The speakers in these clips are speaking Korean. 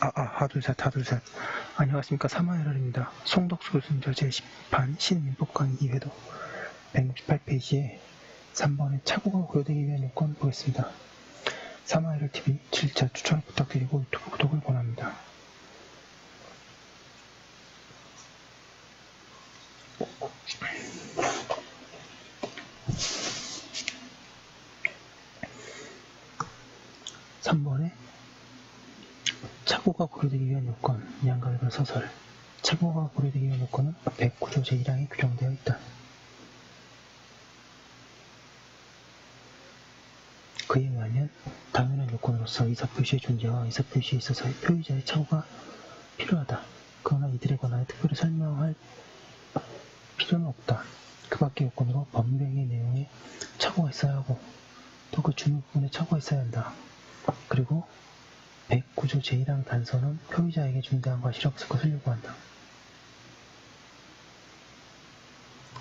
아, 아, 하둘셋, 하둘셋. 안녕하십니까. 사마에럴입니다. 송덕수 교수님 제10판 신민법 강의 2회도 168페이지에 3번에 착오가 고려되기 위한 요건 보겠습니다. 사마에럴 TV 7차 추천을 부탁드리고 유튜브 구독을 권합니다. 삼번에 착오가 고려되기 위한 요건, 양가위가 서설. 착오가 고려되기 위한 요건은 109조 제1항에 규정되어 있다. 그에 의하면 당연한 요건으로서 의사표시의 존재와 의사표시에 있어서의 표의자의 착오가 필요하다. 그러나 이들에 관하여 특별히 설명할 필요는 없다. 그 밖의 요건으로 법률행위 내용에 착오가 있어야 하고 또그 중요 부분에 착오가 있어야 한다. 그리고 109조 제1항 단서는 표의자에게 중대한 과실 없을 것을 요구한다.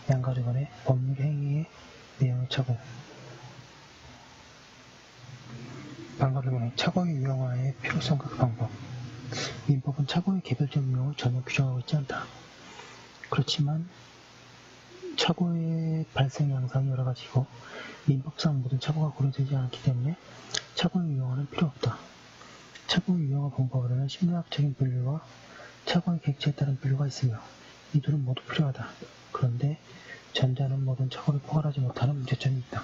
양가르간의 법률 행위의 내용의 착오 양가르간의 착오의 유형화의 필요성과 그 방법 민법은 착오의 개별적 유형을 전혀 규정하고 있지 않다. 그렇지만 착오의 발생 양상이 여러 가지고 민법상 모든 착오가 고려되지 않기 때문에 착오의 유형화는 필요 없다. 착오의 유형화 방법으로는 심리학적인 분류와 착오의 객체에 따른 분류가 있으며 이 둘은 모두 필요하다. 그런데 전자는 모든 착오를 포괄하지 못하는 문제점이 있다.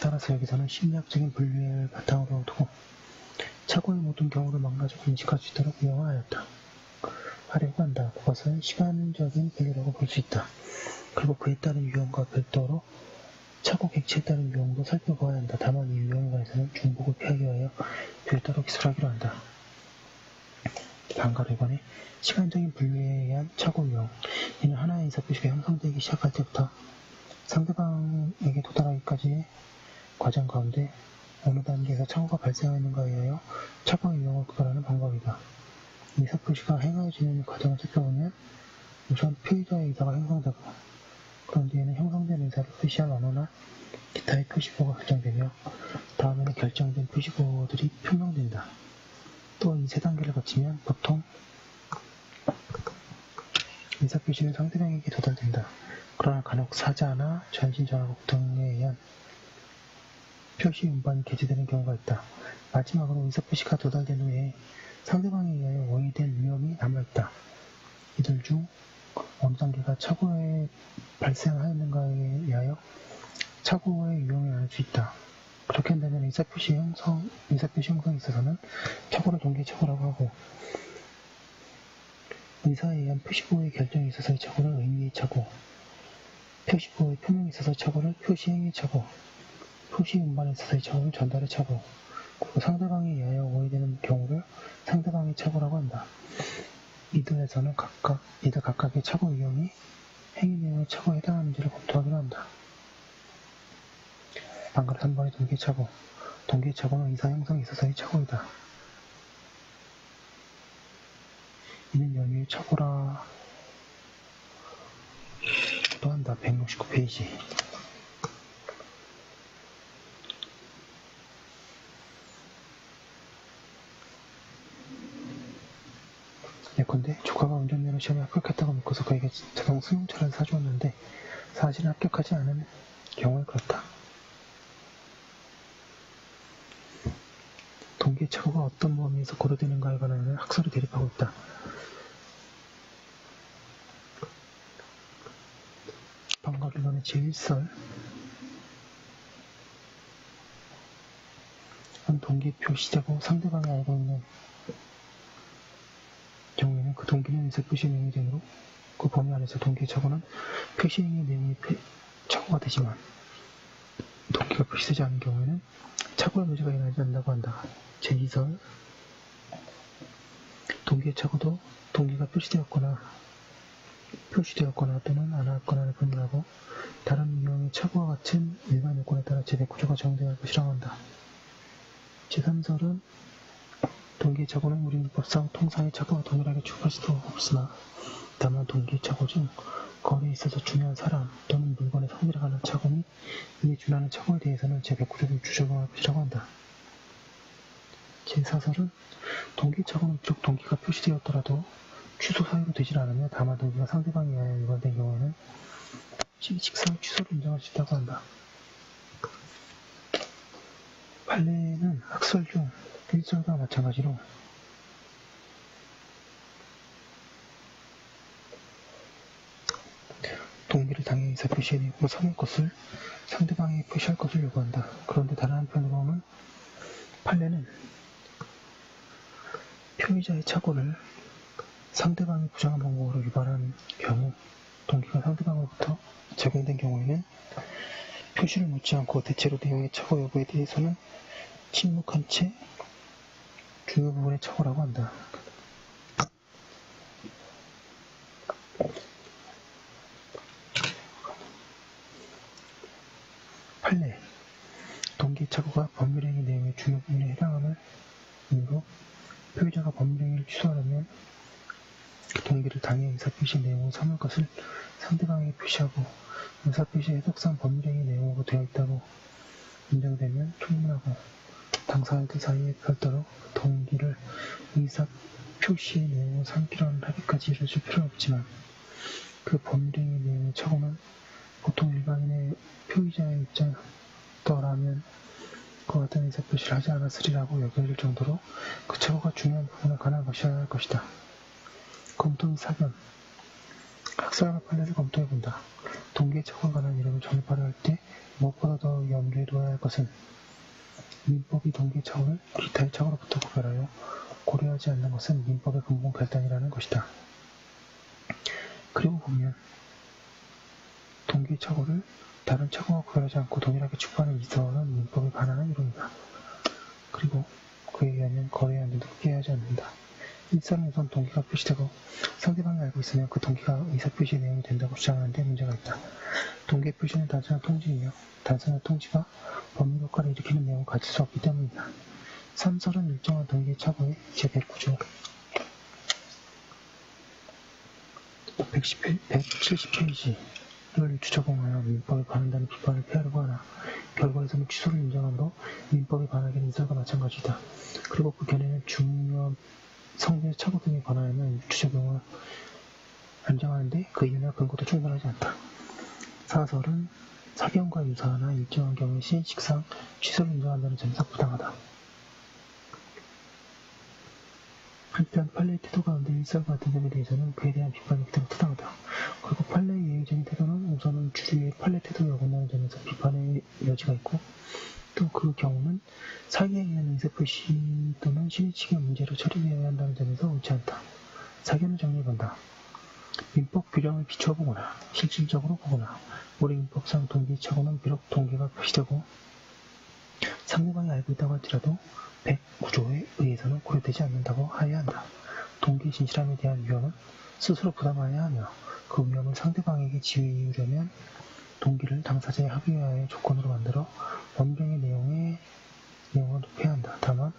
따라서 여기서는 심리학적인 분류를 바탕으로 두고 착오의 모든 경우를 망가지고 인식할 수 있도록 유형화하였다. 하려고 한다. 그것은 시간적인 분류라고 볼 수 있다. 그리고 그에 따른 유형과 별도로 착오 객체에 따른 유형도 살펴보아야 한다. 다만 이 유형에 관해서는 중복을 피하기 위하여 별도로 기술하기로 한다. 반가로 이번에 시간적인 분류에 의한 착오 유형. 이는 하나의 인사표시가 형성되기 시작할 때부터 상대방에게 도달하기까지의 과정 가운데 어느 단계에서 착오가 발생하는가에 의하여 착오의 유형을 구별하는 방법이다. 의사표시가 행하여지는 과정을 살펴보면 우선 표의자의 의사가 형성되고 그런 뒤에는 형성된 의사를 표시할 언어나 기타의 표시보가 결정되며 다음에는 결정된 표시보들이 표명된다. 또 이 세 단계를 거치면 보통 의사표시는 상대방에게 도달된다. 그러나 간혹 사자나 전신전화국 등에 의한 표시 음반이 게재되는 경우가 있다. 마지막으로 의사표시가 도달된 후에 상대방에 의하여 오해된 위험이 남아있다. 이들 중 어느 단계가 착오에 발생하였는가에 의하여 착오의 유형이 나눌 수 있다. 그렇게 한다면 의사표시 형성, 의사표시 형성에 있어서는 착오를 동기 착오라고 하고 의사에 의한 표시보호의 결정에 있어서의 착오를 의미의 착오, 표시보호의 표명에 있어서 착오를 표시행위의 착오, 표시 운반에 있어서의 착오를 전달의 착오, 그리고 상대방에 의하여 오해되는 경우를 상대방의 착오라고 한다. 이들에서는 각각, 이들 각각의 착오 유형이 행위 내용의 착오에 해당하는지를 검토하기로 한다. 방금 3번의 동기 착오. 동기 착오는 의사 형성에 있어서의 착오이다. 이는 연유의 착오라 또 한다. 169페이지. 예컨대 조카가 운전면허 시험에 합격했다고 믿고서 그에게 자동 승용차를 사주었는데 사실은 합격하지 않은 경우에 그렇다. 동기의 착오가 어떤 범위에서 고려되는가에 관한 학설이 대립하고 있다. 방가기관의 제1설 한 동기 표 시제고 상대방이 알고 있는 그 동기는 의사표시 내용이 되므로 그 범위 안에서 동기의 착오는 표시행위 내용이 표- 착오가 되지만 동기가 표시되지 않은 경우에는 착오의 문제가 일어나지 않는다고 한다. 제2설 동기의 착오도 동기가 표시되었거나 표시되었거나 또는 안 하였거나를 분류하고 다른 유형의 착오와 같은 일반 요건에 따라 제109조가 적용되어야 할 것이라고 한다. 제3설은 동기의 착오는 우리 민법상 통상의 착오와 동일하게 추구할 수도 없으나 다만 동기의 착오 중 거래에 있어서 중요한 사람 또는 물건의 성질에 관한 착오 및 이에 준하는 착오에 대해서는 제109조를 주적용할 것이라고 한다. 제4설은 동기 착오는 비록 동기가 표시되었더라도 취소 사유로 되질 않으며 다만 동기가 상대방에 의하여 위반된 경우에는 실직상 취소를 인정할 수 있다고 한다. 판례는 학설 중 일설과 마찬가지로 동기를 당해 의사 표시에 내고 삼을 것을 상대방에게 표시할 것을 요구한다. 그런데 다른 한편으로는 판례는 표의자의 착오를 상대방이 부정한 방법으로 위반한 경우 동기가 상대방으로부터 제공된 경우에는 표시를 묻지 않고 대체로 내용의 착오 여부에 대해서는 침묵한 채 주요 부분의 착오라고 한다. 판례 동기의 착오가 법률행위 내용의 주요 부분에 해당함을 이유로 표의자가 법률행위를 취소하려면 그 동기를 당해 의사표시 내용으로 삼을 것을 상대방에게 표시하고 의사표시의 해석상 법률행위 내용으로 되어 있다고 인정되면 충분하고 당사자들 사이에 별도로 동기를 의사 표시의 내용으로 삼기라는 합의까지 이뤄질 필요는 없지만 그 법률행위 내용의 착오는 보통 일반인의 표의자의 입장더라면 그와 같은 의사 표시를 하지 않았으리라고 여겨질 정도로 그 착오가 중요한 부분을 관할 것이어야 할 것이다. 검토 및 사견 학설과 판례를 검토해본다. 동기의 착오에 관한 이름을 정립하려 할 때 무엇보다 더 염두에 둬야 할 것은 민법이 착오를 기타의 착오로부터 구별하여 고려하지 않는 것은 민법의 근본 결단이라는 것이다. 그리고 보면 동기의 착오를 다른 착오와 구별하지 않고 동일하게 취급하는 이서는 민법에 반하는 이론이다. 그리고 그에 의하면 거래의 안전도 피해하지 않는다. 일설은 우선 동기가 표시되고 상대방이 알고 있으면 그 동기가 의사표시 내용이 된다고 주장하는데 문제가 있다. 동기의 표시는 단순한 통지이며 단순한 통지가 법률 효과를 일으키는 내용을 가질 수 없기 때문이다. 3설은 일정한 동기의 착오에 제109조 170페이지를 주저공하여 민법에 반한다는 비판을 피하려고 하나 결과에서는 취소를 인정함으로 민법에 반하기는 이설과 마찬가지다. 그리고 그 견해는 중요 성비의 착오 등에 관하여는 주적용을 안정하는데 그 이유나 근거도 충분하지 않다. 사설은 사견과 유사하나 일정한 경우에 시인식상 취소를 인정한다는 점에서 부당하다. 한편 판례의 태도 가운데 일설 같은 점에 대해서는 그에 대한 비판이 그대로 타당하다. 그리고 판례의 예의적인 태도는 우선은 주류의 판례 태도에 어긋나는 점에서 비판의 여지가 있고 또 그 경우는 사기에 의한 의사표시 또는 신의치의 문제로 처리되어야 한다는 점에서 옳지 않다. 사견을 정리해본다. 민법 규정을 비추어 보거나 실질적으로 보거나 우리 민법상 동기착오는 비록 동기가 표시되고 상대방이 알고 있다고 할지라도 109조에 의해서는 고려되지 않는다고 하여야 한다. 동기의 진실함에 대한 위험은 스스로 부담하여야 하며 그 위험을 상대방에게 지우려면 동기를 당사자의 의해 조건으로 만들어 원경의 내용의 내용을 높여야 한다. 다만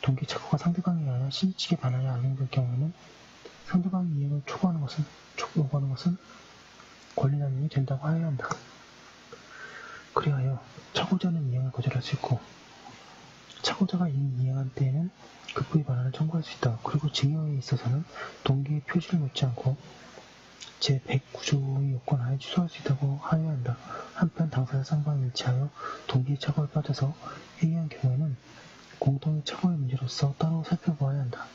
동기 착오가 상대방에 의하여 신치게 반하여 악용될 경우에는 상대방의 이익을 초과하는 것은 요구하는 것은 권리남용이 된다고 하여야 한다. 그리하여 착오자는 이행을 거절할 수 있고 착오자가 이미 이행한 때에는 급부의 반환을 청구할 수 있다. 그리고 징역에 있어서는 동기의 표시를 묻지 않고 제109조의 요건 하에 취소할 수 있다고 하여야 한다. 한편 당사자 쌍방이 일치하여 동기의 착오에 빠져서 회의한 경우에는 공동의 착오의 문제로서 따로 살펴보아야 한다.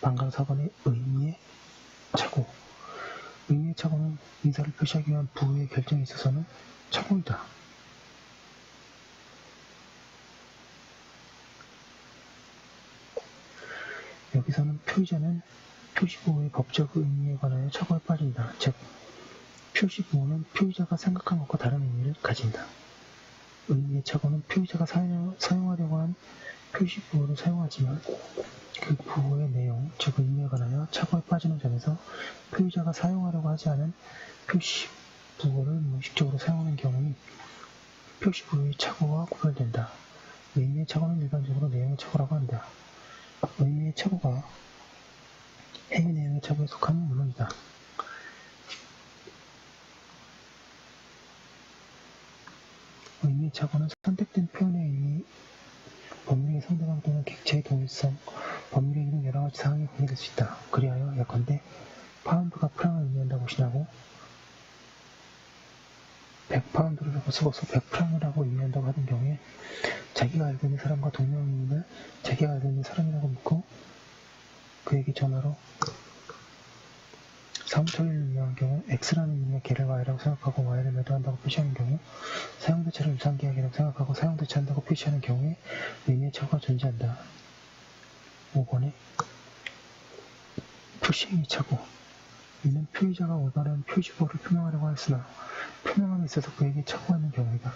방강사건의 의미의 착오 의미의 착오는 의사를 표시하기 위한 부의 결정에 있어서는 착오이다. 여기서는 표의자는 표시보호의 법적 의미에 관하여 착오에 빠진다. 즉, 표시보호는 표의자가 생각한 것과 다른 의미를 가진다. 의미의 착오는 표의자가 사용, 사용하려고 한 표시보호를 사용하지만 그 부호의 내용, 즉 의미에 관하여 착오에 빠지는 점에서 표의자가 사용하려고 하지 않은 표시부호를 무의식적으로 사용하는 경우는 표시부호의 착오와 구별된다. 의미의 착오는 일반적으로 내용의 착오라고 한다. 의미의 착오가 행위 내용의 착오에 속하면 물론이다. 의미의 착오는 선택된 표현의 의미, 법률의 상대방 또는 객체의 동일성, 법률에게는 여러 가지 사항이 공개될 수 있다. 그리하여 예컨대 파운드가 프랑을 의미한다고 시나고 100파운드를 쓰고서 100프랑이라고 의미한다고 하는 경우에 자기가 알고 있는 사람과 동명이인을 자기가 알고 있는 사람이라고 묻고 그에게 전화로 사무처리를 의미한 경우 X라는 의미의 개를 Y라고 생각하고 Y를 매도한다고 표시하는 경우 사용대체를 유상계약이라고 생각하고 사용대체한다고 표시하는 경우에 의미의 차가 존재한다. 5번에 표시행위 차고 이는 표의자가 올바른 표시보를 표명하려고 하였으나 표명함에 있어서 그에게 있는 경우이다.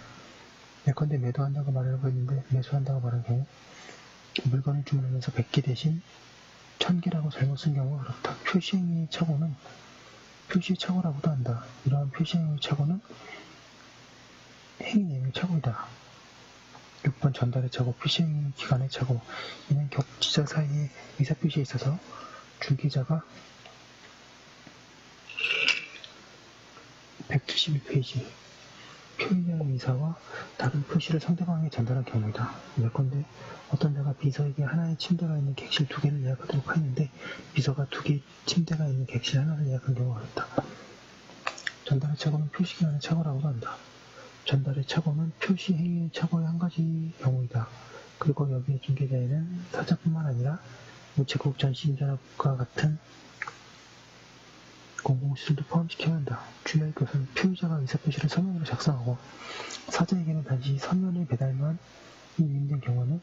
예컨대 매도한다고 말하려고 했는데 매수한다고 말한 경우 물건을 주문하면서 100개 대신 1000개라고 잘못 쓴 경우가 그렇다. 표시행위 착오는 표시 착오라고도 한다. 이러한 표시행위 착오는 행위 내용의 착오이다. 6번 전달의 착오, 표시행위 기간의 착오. 이는 격지자 사이의 의사표시에 있어서 중개자가 171페이지 표의자의 의사와 다른 표시를 상대방에게 전달한 경우이다. 예컨대 어떤 자가 비서에게 하나의 침대가 있는 객실 두 개를 예약하도록 하였는데 비서가 두 개의 침대가 있는 객실 하나를 예약한 경우가 있다. 전달의 착오는 표시기간의 착오라고도 한다. 전달의 착오는 표시 행위의 착오의 한 가지 경우이다. 그리고 여기에 중개자에는 사자뿐만 아니라 우체국 전시인자과 같은 공공시설도 포함시켜야 한다. 주의할 것은 표의자가 의사표시를 서면으로 작성하고 사자에게는 단지 서면의 배달만 위임된 경우는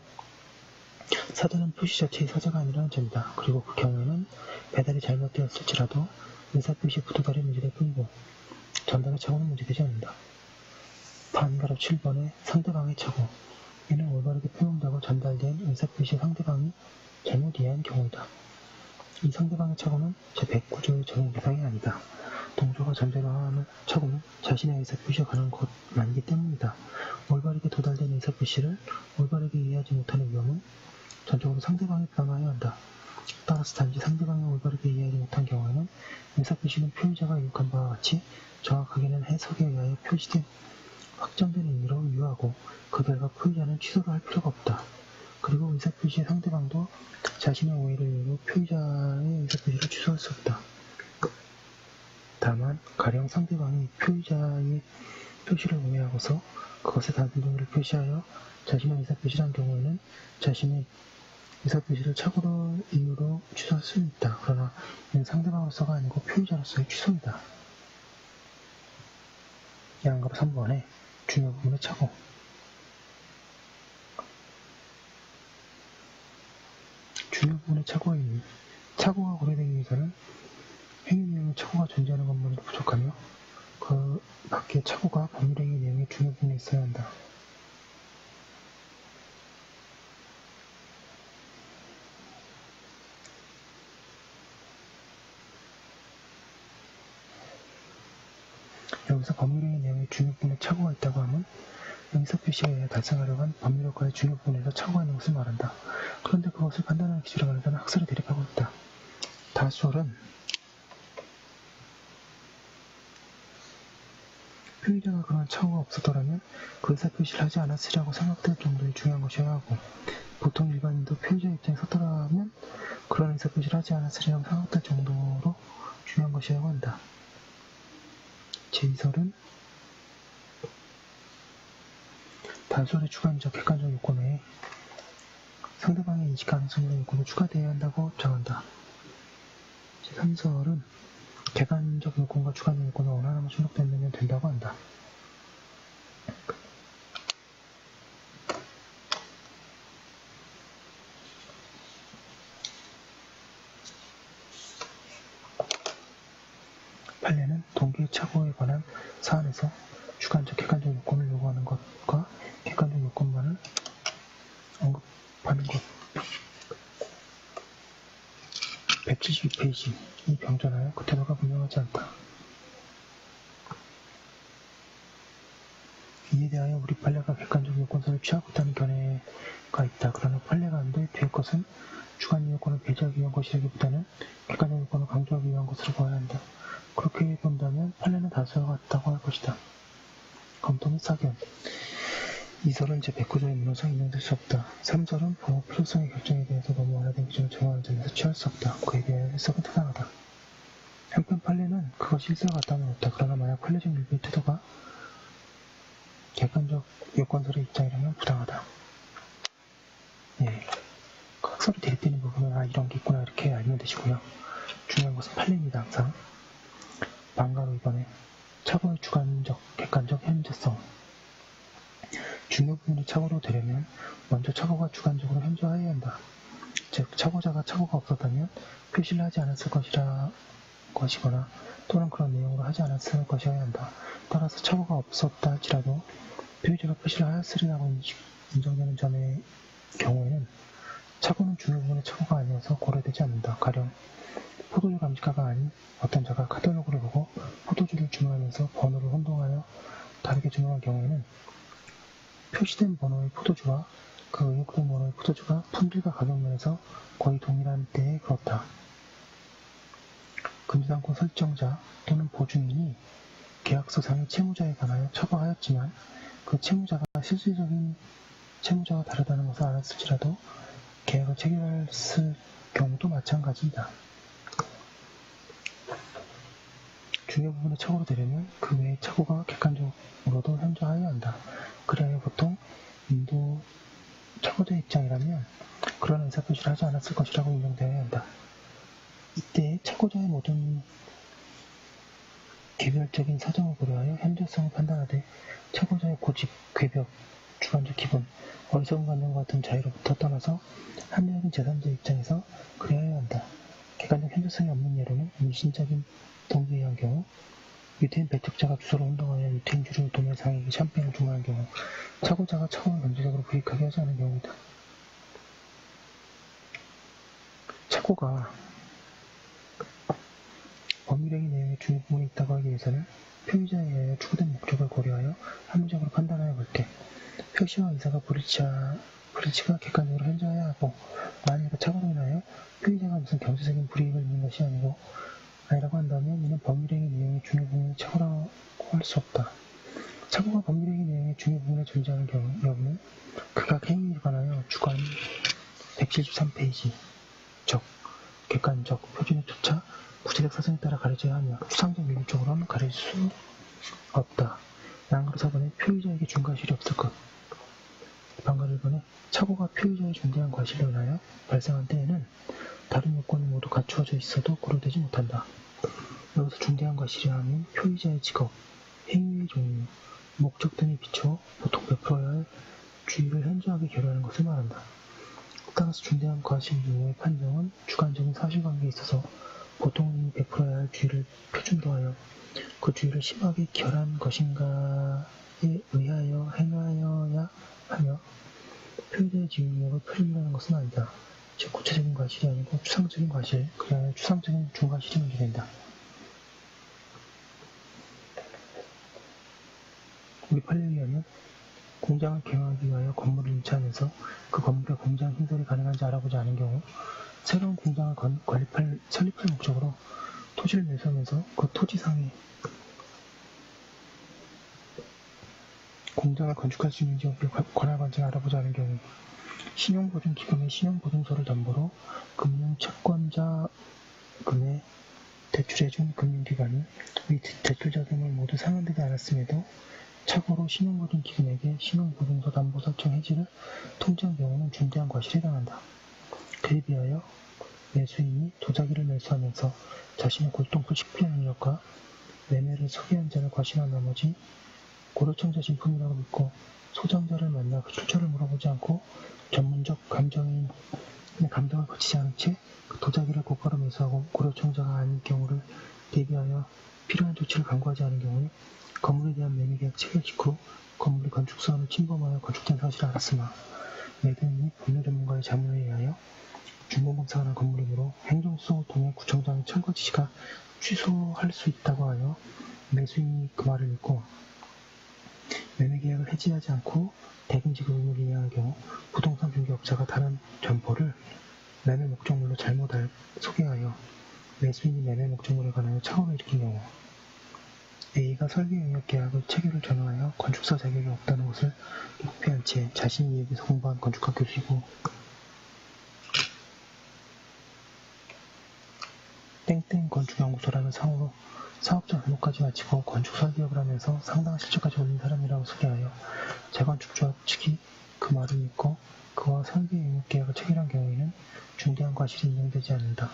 사자는 표시 자체의 사자가 아니라는 점이다. 그리고 그 경우에는 배달이 잘못되었을지라도 의사표시 부도달이 문제될 뿐이고 전달의 착오는 문제되지 않는다. 반가로 7번에 상대방의 착오 이는 올바르게 표명되고 전달된 의사표시 상대방이 잘못 이해한 경우이다. 이 상대방의 착오는 제 109조의 적용 대상이 아니다. 동조가 전제로 하는 착오는 자신의 의사표시가 가는 것만이기 때문이다. 올바르게 도달된 의사표시를 올바르게 이해하지 못하는 위험은 전적으로 상대방이 변화해야 한다. 따라서 단지 상대방이 올바르게 이해하지 못한 경우에는 의사표시는 표의자가 유혹한 바와 같이 정확하게는 해석에 의하여 표시된 확정된 의미로 유효하고 그 결과 표의자는 취소를 할 필요가 없다. 그리고 의사표시의 상대방도 자신의 오해를 이유로 표의자의 의사표시를 취소할 수 없다. 다만 가령 상대방이 표의자의 표시를 오해하고서 그것에 다른 동의를 표시하여 자신의 의사표시를 한 경우에는 자신의 의사표시를 착오로 이유로 취소할 수 있다. 그러나 이는 상대방으로서가 아니고 표의자로서의 취소이다. 양가로 3번에 중요 부분의 착오 중요 부분의 착오의 의미 착오가 고려되기 위해서는 행위 내용의 착오가 존재하는 것만으로 부족하며 그 밖에 착오가 법률행위 내용의 중요 부분에 있어야 한다. 여기서 법률행위 내용의 중요 부분에 착오가 있다고 하면 의사표 시에 의해 달성하려고 한 법률 효과의 중요 부분에서 착오가 있는 것을 말한다. 그런데 그것을 판단하는 기준으로 말하자면 학설을 대립하고 있다. 다수설은 표의자가 그런 착오가 없었더라면 그 의사표시를 하지 않았으리라고 생각될 정도의 중요한 것이어야 하고 보통 일반인도 표의자 입장에 섰더라면 그런 의사표시를 하지 않았으리라고 생각될 정도로 중요한 것이라고 한다. 제2설은 단순히 추가인적 객관적 요건 외에 상대방의 인식 가능성의 요건을 추가되어야 한다고 정한다. 제3설은 객관적 요건과 주관적 요건을 어느 하나만 충족되면 된다고 한다. 판례는 동기의 착오에 관한 사안에서 주관적, 객관적 요건을 요구하는 것과 객관적 요건만을 언급하는 것. 172페이지. 이 병전하여 그 태도가 분명하지 않다. 이에 대하여 우리 판례가 객관적 요건서를 취하고 있다는 견해가 있다. 그러나 판례가 안될 뒤의 것은 주관적 요건을 배제하기 위한 것이라기보다는 객관적 요건을 강조하기 위한 것으로 보아야 한다. 그렇게 본다면 판례는 다수와 같다고 할 것이다. 검토 및 사견 2설은 제109조의 문호상 인용될 수 없다. 3설은 법의 필요성의 결정에 대해서 너무 완화된 기준을 적용하는 점에서 취할 수 없다. 그에 대한 해석은 타당하다. 한편 판례는 그것이 일사와 같다면 없다. 그러나 만약 판례적 일부의 태도가 객관적 요건설의 입장이라면 부당하다. 예. 학설이 대립되는 부분은 아 이런 게 있구나 이렇게 알면 되시고요. 중요한 것은 판례입니다. 항상. 방가로 이번에 착오의 주관적, 객관적 현재성 중요 부분이 착오로 되려면 먼저 착오가 주관적으로 현저해야 한다. 즉 착오자가 착오가 없었다면 표시를 하지 않았을 것이라 것이거나 또는 그런 내용으로 하지 않았을 것이어야 한다. 따라서 착오가 없었다 할지라도 표의자가 표시를 하였으리라고 인정되는 점의 경우에는 착오는 중요 부분의 착오가 아니어서 고려되지 않는다. 가령 포도주 감식가가 아닌 어떤 자가 카탈로그를 보고 포도주를 주문하면서 번호를 혼동하여 다르게 주문한 경우에는 표시된 번호의 포도주와 그 의혹된 번호의 포도주가 품질과 가격 면에서 거의 동일한 때에 그렇다. 금주당권 설정자 또는 보증인이 계약서상의 채무자에 관하여 처벌하였지만 그 채무자가 실질적인 채무자와 다르다는 것을 알았을지라도 계약을 체결했을 경우도 마찬가지이다. 중요 부분의 착오로 되려면 그 외의 착오가 객관적으로도 현저하여야 한다. 그래야 보통 인도 착오자의 입장이라면 그런 의사표시를 하지 않았을 것이라고 인정되어야 한다. 이때 착오자의 모든 개별적인 사정을 고려하여 현저성을 판단하되 착오자의 고집, 궤벽, 주관적 기분, 어리석은 감정 같은 자유로부터 떠나서 합리적인 제3자 입장에서 그래야 한다. 객관적 현저성이 없는 예로는 미신적인 동기에 의한 경우 유태인 배척자가 주소를 혼동하여 유태인 주류 도매 상에게 샴페인을 주문한 경우 착오자가 착오를 경제적으로 불이익하게 하지 않은 경우이다. 착오가 법률행위 내용의 중요 부분이 있다고 하기 위해서는 표의자에 의하여 추구된 목적을 고려하여 합리적으로 판단하여 볼 때 표시와 의사가 불일치하, 불일치가 객관적으로 현저해야 하고 만일 그 착오로 인하여 표의자가 무슨 경제적인 불이익을 입는 것이 아니고 아니라고 한다면 이는 법률행위 내용의 중요 부분을 착오라고 할 수 없다. 착오가 법률행위 내용의 중요 부분에 존재하는 경우, 여부는 그각 행위에 관하여 주관 173페이지 적, 객관적 표준에 조차 구체적 사정에 따라 가려져야 하며 추상적 미국적으로는 가릴 수 없다. 양가로 4번에 표의자에게 준 과실이 없을 것. 방가로 1번에 착오가 표의자의 중대한 과실로 인하여 발생한 때에는 다른 요건이 모두 갖추어져 있어도 고려되지 못한다. 여기서 중대한 과실이 하면 표의자의 직업, 행위의 종류, 목적 등에 비춰 보통 베풀어야 할 주의를 현저하게 결여하는 것을 말한다. 따라서 중대한 과실 유무의 판정은 주관적인 사실관계에 있어서 보통은 베풀어야 할 주의를 표준도하여 그 주의를 심하게 결한 것인가에 의하여 행하여야 하며 표의자의 지위력을 표준하는 것은 아니다. 즉 구체적인 과실이 아니고 추상적인 과실, 그러나 추상적인 중과실이 문제된다. 우리 판례에 의하면 공장을 개방하기 위하여 건물을 임차하면서 그 건물의 공장 신설이 가능한지 알아보지 않은 경우 새로운 공장을 건, 건립할, 설립할 목적으로 토지를 매수하면서 그 토지상에 공장을 건축할 수 있는지 여부를 관- 관할 관청에 알아보지 않은 경우 신용보증기금의 신용보증서를 담보로 금융 채권자금에 대출해준 금융기관이 이 대- 대출자금을 모두 상환되지 않았음에도 착오로 신용보증기금에게 신용보증서 담보 설정 해지를 통지한 경우는 중대한 과실에 해당한다. 그에 비하여 매수인이 도자기를 매수하면서 자신의 골동품 식품 능력과 매매를 소개한 자를 과신한 나머지 고려청자 진품이라고 믿고 소장자를 만나 그 출처를 물어보지 않고 전문적 감정인 감정을 거치지 않은 채그 도자기를 고가로 매수하고 고려청자가 아닌 경우를 대비하여 필요한 조치를 강구하지 않은 경우에 건물에 대한 매매계약 체결 직후 건물이 건축사원을 침범하여 건축된 사실을 알았으나 매도인이 법률 전문가의 자문에 의하여 준공검사하는 건물이므로 행정소송을 통해 구청장의 청구 지시가 취소할 수 있다고 하여 매수인이 그 말을 믿고 매매계약을 해지하지 않고 대금지급 의무를 이행한 경우 부동산 중개업자가 다른 점포를 매매 목적물로 잘못 알- 소개하여 매수인이 매매 목적물에 관하여 착오를 일으킨 경우 A가 설계 용역 계약의 체결을 전후하여 건축사 자격이 없다는 것을 목표한 채 자신이 이에게서 공부한 건축학 교수이고 땡땡 건축연구소라는 상호로 사업자 등록까지 마치고 건축 설계업을 하면서 상당한 실적까지 올린 사람이라고 소개하여 재건축조합 측이 그 말을 믿고 그와 설계 용역 계약을 체결한 경우에는 중대한 과실이 인정되지 않는다.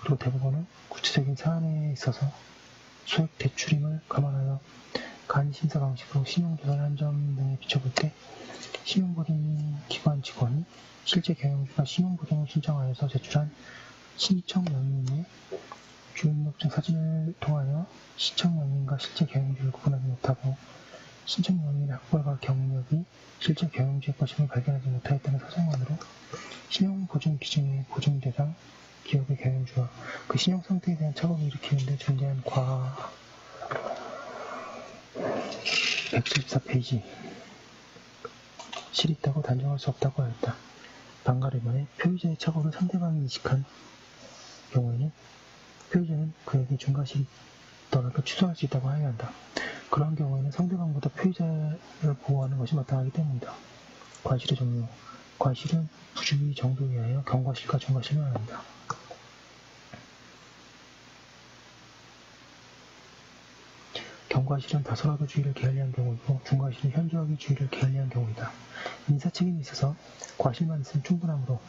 그리고 대부분은 구체적인 사안에 있어서 소액 대출임을 감안하여 간심사 방식으로 신용조사를 한 점 등에 비춰볼 때 신용보증 기관 직원이 실제 경영주가 신용보증을 신청하여서 제출한 신청 명의인의 주민등록증 사진을 통하여 신청 명의인과 실제 경영주를 구분하지 못하고 신청 명의인의 학벌과 경력이 실제 경영주의 것임을 발견하지 못하였다는 사정만으로 신용보증 기준의 보증 대상 기업의 경영주와 그 신용 상태에 대한 착오를 일으키는데 존재한 과 174페이지 실이 있다고 단정할 수 없다고 하였다. 번에 표의자의 착오를 상대방이 인식한 경우에는 표의자는 그에게 중과실이 있더라도 취소할 수 있다고 하여야 한다. 그러한 경우에는 상대방보다 표의자를 보호하는 것이 마땅하기 때문이다. 과실의 종류 과실은 부주의 정도에 의하여 경과실과 중과실을 말한다. 경과실은 다소라도 주의를 게을리한 경우이고 중과실은 현저하게 주의를 게을리한 경우이다. 인사 책임에 있어서 과실만 있으면 충분하므로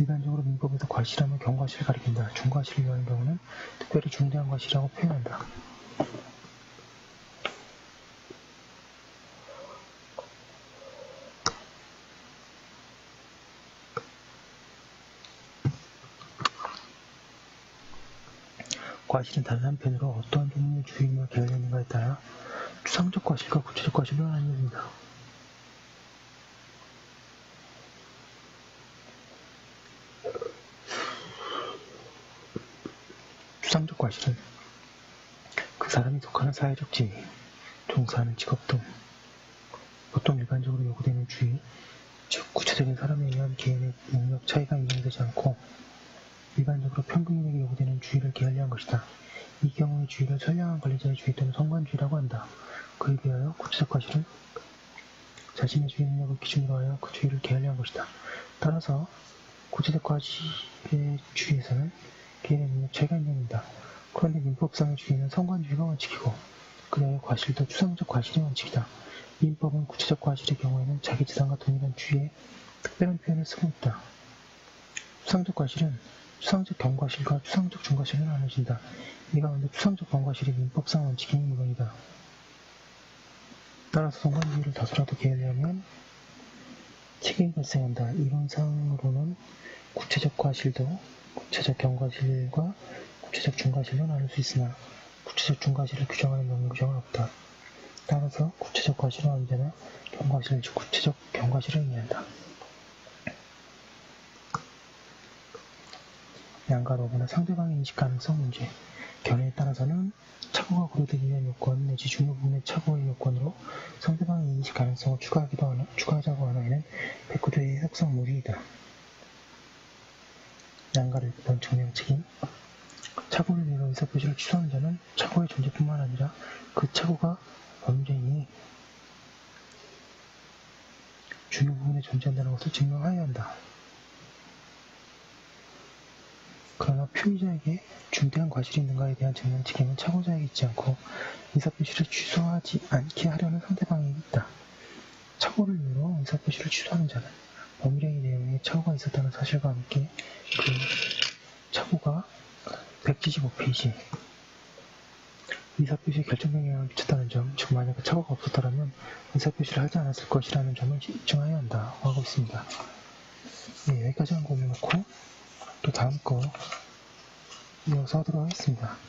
일반적으로 민법에서 과실하면 경과실을 가리킨다. 중과실을 위한 경우는 특별히 중대한 과실이라고 표현한다. 과실은 다른 한편으로 어떠한 종류의 주임을 게을리는가에 따라 추상적 과실과 구체적 과실로 나뉘어진다. 과실은 그 사람이 속하는 사회적 지위, 종사하는 직업 등 보통 일반적으로 요구되는 주의, 즉 구체적인 사람에 의한 개인의 능력 차이가 인정되지 않고 일반적으로 평균인에게 요구되는 주의를 게을리한 것이다. 이 경우의 주의를 선량한 관리자의 주의 또는 성관주의라고 한다. 그에 비하여 구체적 과실은 자신의 주의 능력을 기준으로 하여 그 주의를 게을리한 것이다. 따라서 구체적 과실의 주의에서는 개인의 능력 차이가 인정된다. 그런데 민법상의 주의는 성관주의가 원칙이고 그다음에 과실도 추상적 과실이 원칙이다. 민법은 구체적 과실의 경우에는 자기 재산과 동일한 주의의 특별한 표현을 쓰고 있다. 추상적 과실은 추상적 경과실과 추상적 중과실로 나눠진다. 이 가운데 추상적 경과실이 민법상 원칙인 물론이다. 따라서 성관주의를 다소라도 게을리하면 책임이 발생한다. 이론상으로는 구체적 과실도 구체적 경과실과 구체적 중과실로 나눌 수 있으나 구체적 중과실을 규정하는 명규정은 없다. 따라서 구체적 과실은 언제나 경과실, 즉 구체적 경과실을 의미한다. 양가 로브나 상대방의 인식 가능성 문제 견해에 따라서는 착오가 고려되기 위한 요건 내지 중요 부분의 착오의 요건으로 상대방의 인식 가능성을 추가하기도 하나, 추가하자고 하나에는 백구조의 해석상 무리이다. 양가를 본 증명 책임 착오를 위해 의사표시를 취소하는 자는 착오의 존재뿐만 아니라 그 착오가 범죄이니 중요 부분에 존재한다는 것을 증명하여야 한다. 그러나 표의자에게 중대한 과실이 있는가에 대한 증명 책임은 착오자에게 있지 않고 의사표시를 취소하지 않게 하려는 상대방에게 있다. 착오를 이유로 의사표시를 취소하는 자는 범죄의 내용에 착오가 있었다는 사실과 함께 그 착오가 175페이지 의사표시에 결정적 영향을 미쳤다는 점, 즉 만약 그 착오가 없었더라면 의사표시를 하지 않았을 것이라는 점을 입증해야 한다 하고 있습니다. 네, 여기까지 한 거 올려놓고 또 다음 거 이어서 하도록 하겠습니다.